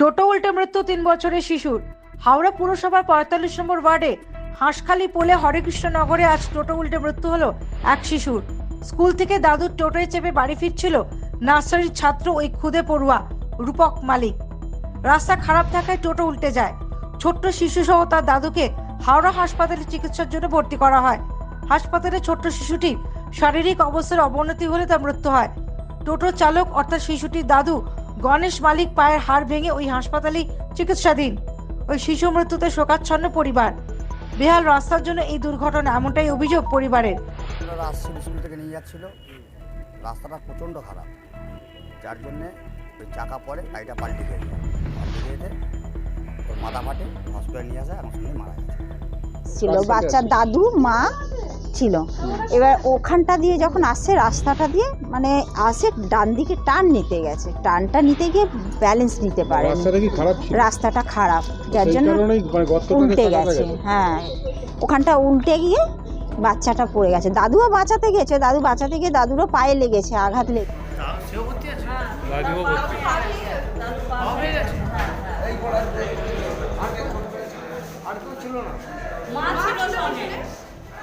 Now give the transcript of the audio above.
টোটো উল্টে মৃত্যু তিন বছরের শিশুর। হাওড়া পুরসভার পঁয়তাল্লিশ নম্বর ওয়ার্ডে হাঁসখালি পোলে হরেকৃষ্ণনগরে আজ টোটো উল্টে মৃত্যু হলো এক শিশুর। স্কুল থেকে দাদুর টোটোয় চেপে বাড়ি ফিরছিল নার্সারির ছাত্র ওই খুদে পড়ুয়া রূপক মালিক। রাস্তা খারাপ থাকায় টোটো উল্টে যায়। ছোট্ট শিশু সহ তার দাদুকে হাওড়া হাসপাতালে চিকিৎসার জন্য ভর্তি করা হয়। হাসপাতালে ছোট্ট শিশুটি শারীরিক অবস্থার অবনতি হলে তার মৃত্যু হয়। টোটো চালক অর্থাৎ শিশুটির দাদু গণেশ মালিক পায়ের হাড় ভেঙে ওই হাসপাতালে চিকিৎসাধীন। ওই শিশু মৃত্যুতে শোকাচ্ছন্ন পরিবার। বেহাল রাস্তার জন্য এই দুর্ঘটনা এমনটাই অভিযোগ পরিবারের। আসছিল স্কুল থেকে নিয়ে যাচ্ছিল। রাস্তাটা প্রচণ্ড খারাপ। যার জন্যে ওই চাকা পড়ে গাড়িটা পাল্টে গিয়ে ওর মাথা ফাটে হসপিটালে নিয়ে আসে আমার সঙ্গে মারা গেছে। ছিল বাচ্চার দাদু মা ছিল। এবার ওখানটা দিয়ে যখন আসছে রাস্তাটা দিয়ে মানে আসে ডান দিকে টান নিতে গেছে। টানটা নিতে গিয়ে ব্যালেন্স নিতে পারে রাস্তাটা খারাপ ছিল? রাস্তাটা খারাপ। যার জন্য মানে উল্টে গেছে। গেছে। হ্যাঁ। ওখানটা উল্টে গিয়ে বাচ্চাটা পড়ে গেছে। দাদুও বাঁচাতে গেছে। দাদু বাঁচাতে গিয়ে দাদুরও পায়ে লেগেছে আঘাত লেগে মা ছিল সঙ্গে।